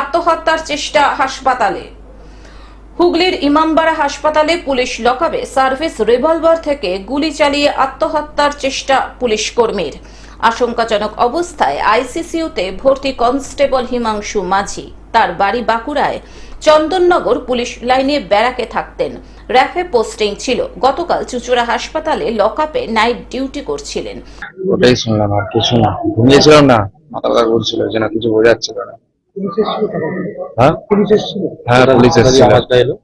আত্মহত্যার চেষ্টা হাসপাতালে। হুগলির ইমামবাড়া হাসপাতালে পুলিশ লকাবে। সার্ভিস রিভলভার থেকে গুলি চালিয়ে আত্মহত্যার চেষ্টা পুলিশ কর্মীর। আশঙ্কাজনক অবস্থায় আইসিসিউতে ভর্তি কনস্টেবল হিমাংশু মাঝি। তার বাড়ি বাঁকুড়ায়। চন্দননগর পুলিশ লাইনে ব্যারাকে থাকতেন। র্যাফে পোস্টিং ছিল। গতকাল চুচুড়া হাসপাতালে লকআপে নাইট ডিউটি করছিলেন। ওটাই শুনলাম আর কিছু না। ঘুমিয়েছিলাম না। মাথা ব্যথা করছিল যে না কিছু বোঝা যাচ্ছিল না। হ্যাঁ? পুলিশ এসেছিল? হ্যাঁ পুলিশ এসেছিল। আওয়াজটা এলো?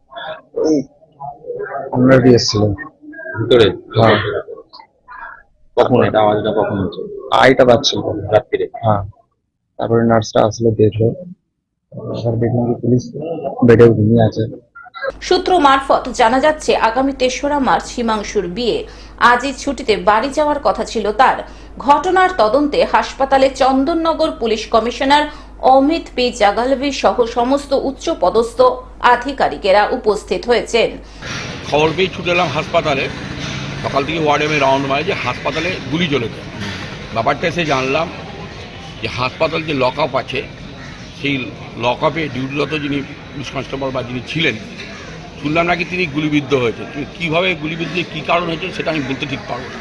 অলরেডি এসেছিল। ভিতরে? হ্যাঁ। কখন এটা? আওয়াজটা কখন হচ্ছে? আইটা পাচ্ছিল রাত্রিরে? হ্যাঁ। তারপরে নার্সটা আসলো দেখল। এবার দেখলাম কি পুলিশ বেডে ঘুমিয়ে আছে। সূত্র মারফত জানা যাচ্ছে আগামী তেসরা মার্চ হিমাংশুর বিয়ে। আজই ছুটিতে বাড়ি যাওয়ার কথা ছিল তার। ঘটনার তদন্তে হাসপাতালে Chandannagar police commissioner Amit P জাগালভি সহ সমস্ত উচ্চ পদস্থ আধিকারিকেরা উপস্থিত হয়েছেন। খবর পেয়ে ছুটে এলাম হাসপাতালে। সকাল থেকে ওয়ার্ডে আমি রাউন্ড মারি যে হাসপাতালে গুলি চলেছে। ব্যাপারটা এসে জানলাম যে হাসপাতাল যে লক আপ আছে, সেই লক আপে ডিউটিরত যিনি পুলিশ কনস্টেবল বা যিনি ছিলেন, শুনলাম নাকি তিনি গুলিবিদ্ধ কিন্তু কীভাবে গুলিবিদ্ধ, কী কারণ হয়েছে, সেটা আমি বলতে ঠিক পারব না।